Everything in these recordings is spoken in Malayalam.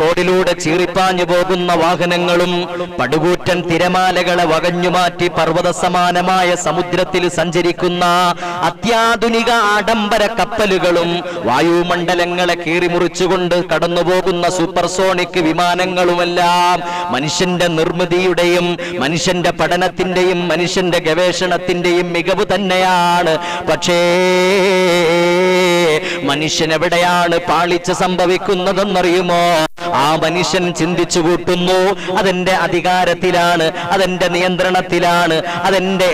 റോഡിലൂടെ ചീറിപ്പാഞ്ഞു പോകുന്ന വാഹനങ്ങളും പടുകൂറ്റൻ തിരമാലകളെ വകഞ്ഞുമാറ്റി പർവത സമാനമായ സമുദ്രത്തിൽ സഞ്ചരിക്കുന്ന അത്യാധുനിക ആഡംബര കപ്പലുകളും വായുമണ്ഡലങ്ങളെ കീറിമുറിച്ചുകൊണ്ട് കടന്നുപോകുന്ന സൂപ്പർസോണിക് വിമാനങ്ങളുമെല്ലാം മനുഷ്യന്റെ നിർമ്മിതിയുടെയും മനുഷ്യന്റെ പഠനത്തിന്റെയും മനുഷ്യന്റെ ഗവേഷണത്തിന്റെയും മികവ് തന്നെയാണ്. പക്ഷേ മനുഷ്യൻ എവിടെയാണ് പാളിച്ച സംഭവിക്കുന്നതെന്നറിയുമോ? ആ മനുഷ്യൻ ചിന്തിച്ചു കൂട്ടുന്നു അതെന്റെ അധികാരത്തിലാണ് അതെന്റെ നിയന്ത്രണത്തിലാണ് അതെന്റെ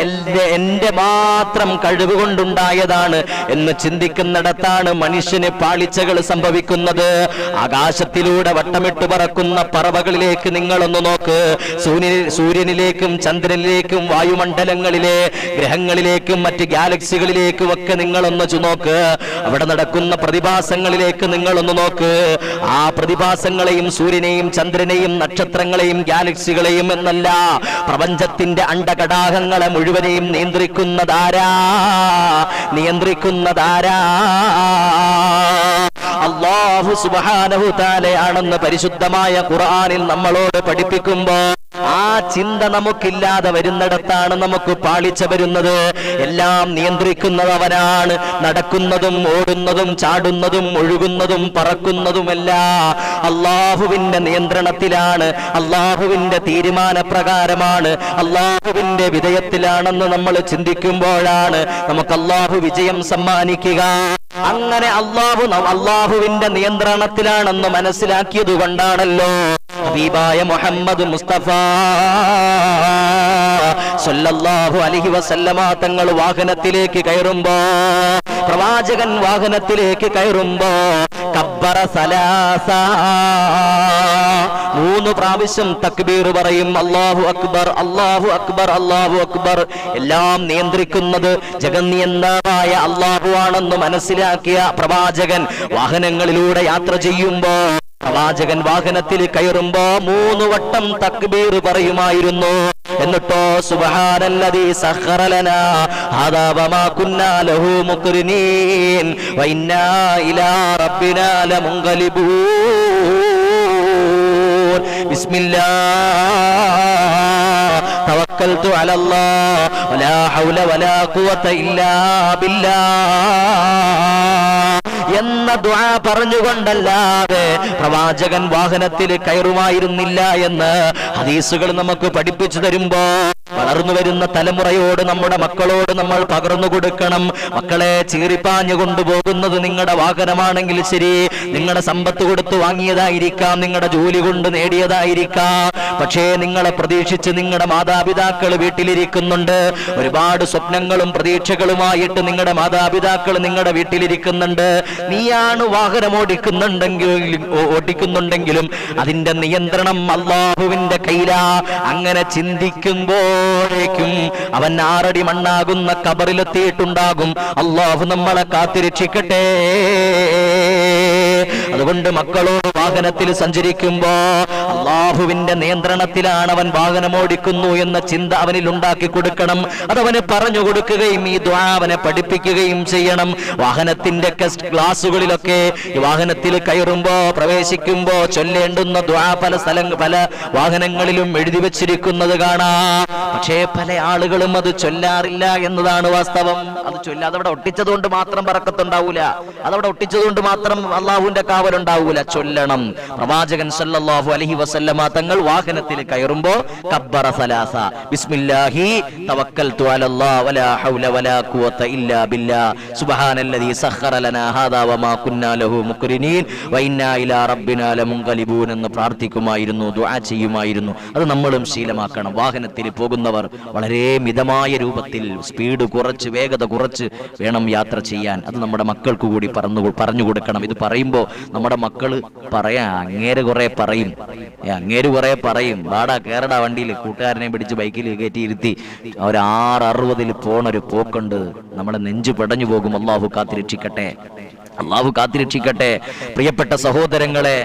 എന്റെ മാത്രം കഴിവ് കൊണ്ടുണ്ടായതാണ് എന്ന് ചിന്തിക്കുന്നിടത്താണ് മനുഷ്യന് പാളിച്ചകൾ സംഭവിക്കുന്നത്. ആകാശത്തിലൂടെ വട്ടമിട്ട് പറക്കുന്ന പറവകളിലേക്ക് നിങ്ങളൊന്ന് നോക്ക്. സൂര്യ സൂര്യനിലേക്കും ചന്ദ്രനിലേക്കും വായുമണ്ഡലങ്ങളിലെ ഗ്രഹങ്ങളിലേക്കും മറ്റ് ഗാലക്സികളിലേക്കും ഒക്കെ നിങ്ങളൊന്ന് നോക്ക്. അവിടെ നടക്കുന്ന പ്രതിഭാസങ്ങളിലേക്ക് നിങ്ങളൊന്ന് നോക്ക്. ആ പ്രതിഭാസങ്ങളെയും സൂര്യനെയും ചന്ദ്രനെയും നക്ഷത്രങ്ങളെയും ഗാലക്സികളെയും എന്നല്ല പ്രപഞ്ചത്തിന്റെ അണ്ടകടാഹങ്ങളെ മുഴുവനെയും നിയന്ത്രിക്കുന്നതാരാ? നിയന്ത്രിക്കുന്നതാരാ? അള്ളാഹു സുബ്ഹാനഹു താലയാണെന്ന് പരിശുദ്ധമായ ഖുർആനിൽ നമ്മളോട് പഠിപ്പിക്കുമ്പോ ആ ചിന്ത നമുക്കില്ലാതെ വരുന്നിടത്താണ് നമുക്ക് പാളിച്ച വരുന്നത്. എല്ലാം നിയന്ത്രിക്കുന്നത് അവനാണ് നടക്കുന്നതും ഓടുന്നതും ചാടുന്നതും ഒഴുകുന്നതും പറക്കുന്നതുമല്ല. അള്ളാഹുവിന്റെ നിയന്ത്രണത്തിലാണ്. അള്ളാഹുവിന്റെ തീരുമാനപ്രകാരമാണ്. അള്ളാഹുവിന്റെ വിധേയത്തിലാണെന്ന് നമ്മൾ ചിന്തിക്കുമ്പോഴാണ് നമുക്ക് അള്ളാഹു വിജയം സമ്മാനിക്കുക. അങ്ങനെ അള്ളാഹു അള്ളാഹുവിന്റെ നിയന്ത്രണത്തിലാണെന്ന് മനസ്സിലാക്കിയത് കൊണ്ടാണല്ലോ ഹബീബായ മുഹമ്മദ് മുസ്തഫ. സല്ലല്ലാഹു അലൈഹി വസല്ലമ തങ്ങൾ വാഹനത്തിലേക്ക് കയറുമ്പോ പ്രവാചകൻ വാഹനത്തിലേക്ക് കയറുമ്പോ കബ്ബറ സലാസ. മൂന്ന് പ്രാവശ്യം തക്ബീർ പറയും അല്ലാഹു അക്ബർ അല്ലാഹു അക്ബർ അല്ലാഹു അക്ബർ. എല്ലാം നിയന്ത്രിക്കുന്നത് ജഗന്നിയന്താവായ അള്ളാഹു ആണെന്ന് മനസ്സിലാക്കിയ പ്രവാചകൻ വാഹനങ്ങളിലൂടെ യാത്ര ചെയ്യുമ്പോ പ്രവാചകൻ വാഹനത്തിൽ കയറുമ്പോ മൂന്ന് വട്ടം തക്ബീർ പറയുമായിരുന്നു എന്നിട്ടോ സുബ്ഹാനല്ലദീ സഖറ ലനാ ഹാദാ വമാ കുന്നാ ലഹു മുഖ്രിനീൻ വഇന്നാ ഇലാ റബ്ബിനാ ലമുൻഖലിബൂൻ ബിസ്മില്ലാ توكلت على الله ولا حول ولا قوة إلا بالله എന്ന ദുആ പറഞ്ഞുകൊണ്ടല്ലാതെ പ്രവാചകൻ വാഹനത്തിൽ കയറുമായിരുന്നില്ല എന്ന് ഹദീസുകൾ നമുക്ക് പഠിപ്പിച്ചു തരുമ്പോ വളർന്നു വരുന്ന തലമുറയോട് നമ്മുടെ മക്കളോട് നമ്മൾ പകർന്നു കൊടുക്കണം. മക്കളെ ചീറിപ്പാഞ്ഞു കൊണ്ടുപോകുന്നത് നിങ്ങളുടെ വാഹനമാണെങ്കിൽ ശരി. നിങ്ങളുടെ സമ്പത്ത് കൊടുത്തു വാങ്ങിയതായിരിക്കാം. നിങ്ങളുടെ ജോലി കൊണ്ട് നേടിയതായിരിക്കാം. പക്ഷേ നിങ്ങളെ പ്രതീക്ഷിച്ച് നിങ്ങളുടെ മാതാപിതാക്കൾ വീട്ടിലിരിക്കുന്നുണ്ട്. ഒരുപാട് സ്വപ്നങ്ങളും പ്രതീക്ഷകളുമായിട്ട് നിങ്ങളുടെ മാതാപിതാക്കൾ നിങ്ങളുടെ വീട്ടിലിരിക്കുന്നുണ്ട്. നീയാണ് വാഹനം ഓടിക്കുന്നുണ്ടെങ്കിലും ഓടിക്കുന്നുണ്ടെങ്കിലും അതിന്റെ നിയന്ത്രണം അള്ളാഹുവിന്റെ കയ്യിലാ. അങ്ങനെ ചിന്തിക്കുമ്പോഴേക്കും അവൻ ആറടി മണ്ണാകുന്ന കബറിലെത്തിയിട്ടുണ്ടാകും. അള്ളാഹു നമ്മളെ കാത്തിരക്ഷിക്കട്ടെ. അതുകൊണ്ട് മക്കളോട് വാഹനത്തിൽ സഞ്ചരിക്കുമ്പോ അള്ളാഹുവിന്റെ നിയന്ത്രണത്തിലാണ് അവൻ വാഹനം ഓടിക്കുന്നു എന്ന ചിന്ത അവനിൽ ഉണ്ടാക്കി കൊടുക്കണം. അതവന് പറഞ്ഞു കൊടുക്കുകയും ഈ ദ്വാ അവനെ പഠിപ്പിക്കുകയും ചെയ്യണം. വാഹനത്തിന്റെ ക്ലാസ്സുകളിലൊക്കെ ഈ വാഹനത്തിൽ കയറുമ്പോ പ്രവേശിക്കുമ്പോ ചൊല്ലേണ്ടുന്ന ദ്വാ പല സ്ഥലങ്ങൾ പല വാഹനങ്ങളിലും എഴുതി വെച്ചിരിക്കുന്നത് കാണാം. പക്ഷേ പല ആളുകളും അത് ചൊല്ലാറില്ല എന്നതാണ് വാസ്തവം. അത് ചൊല്ലാതെ അവിടെ ഒട്ടിച്ചതുകൊണ്ട് മാത്രം പറക്കത്തുണ്ടാവൂല. അതവിടെ ഒട്ടിച്ചതുകൊണ്ട് മാത്രം അള്ളാഹുവിന്റെ കാവലുണ്ടാവൂല. ചൊല്ലണം. പ്രവാചകൻ സല്ലല്ലാഹു അലൈഹി വസല്ലമ തങ്ങൾ വാഹനത്തിൽ കയറുമ്പോ കബ്ബറ സലാസ. ബിസ്മില്ലാഹി തവക്കൽതു അലല്ലാഹ് വലാ ഹൗല വലാ ഖുവത ഇല്ലാ ബില്ലാ. സുബ്ഹാനല്ലദീ സഖറ ലനാ ഹാദാ വമാ കുന്നാ ലഹു മുക്രിനീൻ വഇന്നാ ഇലാ റബ്ബിനാ ലമുൻഖലിബൂൻ എന്ന് പ്രാർത്ഥിക്കുമായിരുന്നു ദുആ ചെയ്യുമായിരുന്നു. അത് നമ്മളും ശീലമാക്കണം. വാഹനത്തിൽ പോകുന്നവർ വളരെ മിതമായ രൂപത്തിൽ സ്പീഡ് കുറച്ച് വേഗത കുറച്ച് വേണം യാത്ര ചെയ്യാൻ. അത് നമ്മുടെ മക്കൾക്ക് കൂടി പറഞ്ഞു പറഞ്ഞു കൊടുക്കണം ഇത് പറയുമ്പോൾ നമ്മുടെ മക്കൾ പറയാ അങ്ങേര് കുറെ പറയും. അങ്ങേര് കുറെ പറയും. വാടാ കേരട വണ്ടിയിൽ കൂട്ടുകാരനെ പിടിച്ച് ബൈക്കിൽ കയറ്റി ഇരുത്തി ഒരു ആറ് അറുപതിൽ പോണ ഒരു പോക്കുണ്ട്. നമ്മുടെ നെഞ്ചു പിടഞ്ഞു പോകും. അള്ളാഹു കാത്തിരക്ഷിക്കട്ടെ അള്ളാഹു കാത്തിരക്ഷിക്കട്ടെ പ്രിയപ്പെട്ട സഹോദരങ്ങളെ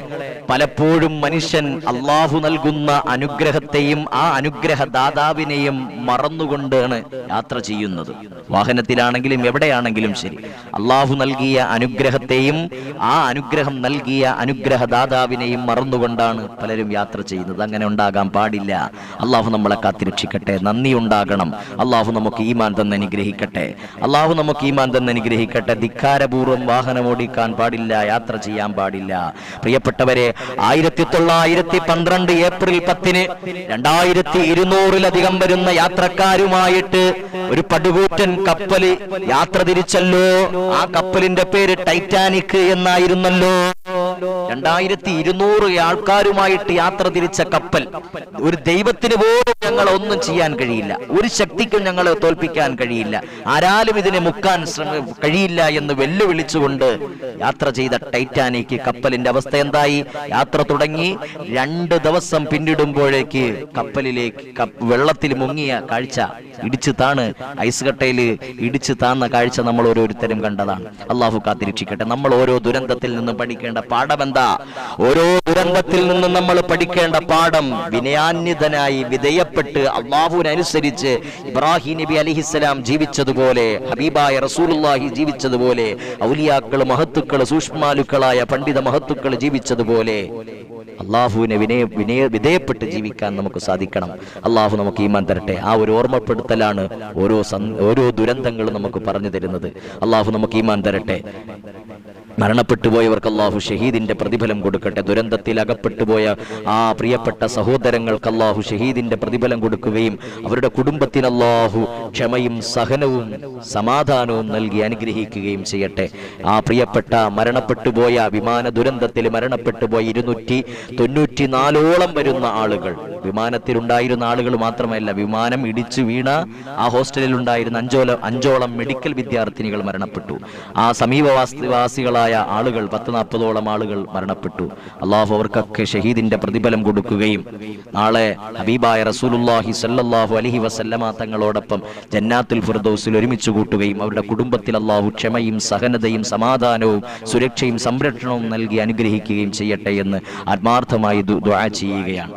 പലപ്പോഴും മനുഷ്യൻ അള്ളാഹു നൽകുന്ന അനുഗ്രഹത്തെയും ആ അനുഗ്രഹ ദാതാവിനെയും മറന്നുകൊണ്ടാണ് യാത്ര ചെയ്യുന്നത്. വാഹനത്തിലാണെങ്കിലും എവിടെയാണെങ്കിലും ശരി. അള്ളാഹു നൽകിയ അനുഗ്രഹത്തെയും ആ അനുഗ്രഹം നൽകിയ അനുഗ്രഹദാതാവിനെയും മറന്നുകൊണ്ടാണ് പലരും യാത്ര ചെയ്യുന്നത്. അങ്ങനെ ഉണ്ടാകാൻ പാടില്ല. അള്ളാഹു നമ്മളെ കാത്തിരക്ഷിക്കട്ടെ. നന്ദി ഉണ്ടാകണം. അള്ളാഹു നമുക്ക് ഈമാൻ തന്നെ അനുഗ്രഹിക്കട്ടെ. അള്ളാഹു നമുക്ക് ഈമാൻ തന്നെ അനുഗ്രഹിക്കട്ടെ. ധിക്കാരപൂർവം വാഹനം ഓടിക്കാൻ പാടില്ല. യാത്ര ചെയ്യാൻ പാടില്ല. പ്രിയപ്പെട്ടവരെ ആയിരത്തി തൊള്ളായിരത്തി പന്ത്രണ്ട് ഏപ്രിൽ പത്തിന് രണ്ടായിരത്തി ഇരുന്നൂറിലധികം വരുന്ന യാത്രക്കാരുമായിട്ട് ഒരു പടുകൂറ്റൻ കപ്പൽ യാത്ര തിരിച്ചല്ലോ. ആ കപ്പലിന്റെ പേര് ടൈറ്റാനിക് എന്നായിരുന്നല്ലോ. രണ്ടായിരത്തി ഇരുന്നൂറ് ആൾക്കാരുമായിട്ട് യാത്ര തിരിച്ച കപ്പൽ. ഒരു ദൈവത്തിന് പോലും ഞങ്ങൾ ഒന്നും ചെയ്യാൻ കഴിയില്ല. ഒരു ശക്തിക്കും ഞങ്ങളെ തോൽപ്പിക്കാൻ കഴിയില്ല. ആരാലും ഇതിനെ മുക്കാൻ കഴിയില്ല എന്ന് വെല്ലുവിളിച്ചുകൊണ്ട് യാത്ര ചെയ്ത ടൈറ്റാനിക് കപ്പലിന്റെ അവസ്ഥ എന്തായി? യാത്ര തുടങ്ങി. രണ്ട് ദിവസം പിന്നിടുമ്പോഴേക്ക് കപ്പലിലേക്ക് വെള്ളത്തിൽ മുങ്ങിയ കാഴ്ച. ഇടിച്ചു താണ്. ഐസ് കട്ടയിൽ ഇടിച്ചു താന്ന കാഴ്ച നമ്മൾ ഓരോരുത്തരും കണ്ടതാണ് അള്ളാഹു കാത്തിരക്ഷിക്കട്ടെ. നമ്മൾ ഓരോ ദുരന്തത്തിൽ നിന്നും പഠിക്കേണ്ട പാഠം എന്താ? ഓരോ ദുരന്തത്തിൽ നിന്നും നമ്മൾ പഠിക്കേണ്ട പാഠം വിനയാന്യതനായി വിധേയപ്പെട്ട് അള്ളാഹുവിനനുസരിച്ച് ഇബ്രാഹിം നബി അലിഹിസ്സലാം ജീവിച്ചതുപോലെ ഹബീബായ റസൂലുള്ളാഹി ജീവിച്ചതുപോലെ ഔലിയാക്കൾ മഹത്തുക്കൾ സൂക്ഷ്മാലുക്കളായ പണ്ഡിത മഹത്തുക്കൾ ജീവിച്ചതുപോലെ അള്ളാഹുവിനെ വിനയ വിനയ വിധേയപ്പെട്ട് ജീവിക്കാൻ നമുക്ക് സാധിക്കണം. അള്ളാഹു നമുക്ക് ഈമാൻ തരട്ടെ. ആ ഒരു ഓർമ്മപ്പെടുത്തലാണ് ഓരോ ഓരോ ദുരന്തങ്ങളും നമുക്ക് പറഞ്ഞു തരുന്നത്. അള്ളാഹു നമുക്ക് ഈമാൻ തരട്ടെ. മരണപ്പെട്ടു പോയവർക്ക് അള്ളാഹു ഷഹീദിന്റെ പ്രതിഫലം കൊടുക്കട്ടെ. ദുരന്തത്തിൽ അകപ്പെട്ടുപോയ ആ പ്രിയപ്പെട്ട സഹോദരങ്ങൾക്ക് അള്ളാഹു ഷഹീദിന്റെ പ്രതിഫലം കൊടുക്കുകയും അവരുടെ കുടുംബത്തിന് അള്ളാഹു ക്ഷമയും സഹനവും സമാധാനവും നൽകി അനുഗ്രഹിക്കുകയും ചെയ്യട്ടെ. ആ പ്രിയപ്പെട്ട മരണപ്പെട്ടുപോയ വിമാന ദുരന്തത്തിൽ മരണപ്പെട്ടുപോയ ഇരുന്നൂറ്റി തൊണ്ണൂറ്റി നാലോളം വരുന്ന ആളുകൾ വിമാനത്തിലുണ്ടായിരുന്ന ആളുകൾ മാത്രമല്ല വിമാനം ഇടിച്ചു വീണ ആ ഹോസ്റ്റലിൽ ഉണ്ടായിരുന്ന അഞ്ചോളം അഞ്ചോളം മെഡിക്കൽ വിദ്യാർത്ഥിനികൾ മരണപ്പെട്ടു. ആ സമീപവാസികളായ ആളുകൾ പത്ത് നാൽപ്പതോളം ആളുകൾ മരണപ്പെട്ടു. അള്ളാഹു അവർക്കൊക്കെ ഷഹീദിന്റെ പ്രതിഫലം കൊടുക്കുകയും നാളെ ഹബീബായ റസൂലുല്ലാഹി സല്ലാഹു അലഹി വസല്ലമ തങ്ങളോടൊപ്പം ജന്നാത്തുൽ ഫിർദൗസിൽ ഒരുമിച്ച് കൂട്ടുകയും അവരുടെ കുടുംബത്തിൽ അള്ളാഹു ക്ഷമയും സഹനതയും സമാധാനവും സുരക്ഷയും സംരക്ഷണവും നൽകി അനുഗ്രഹിക്കുകയും ചെയ്യട്ടെ എന്ന് ആത്മാർത്ഥമായി ദുആ ചെയ്യുകയാണ്.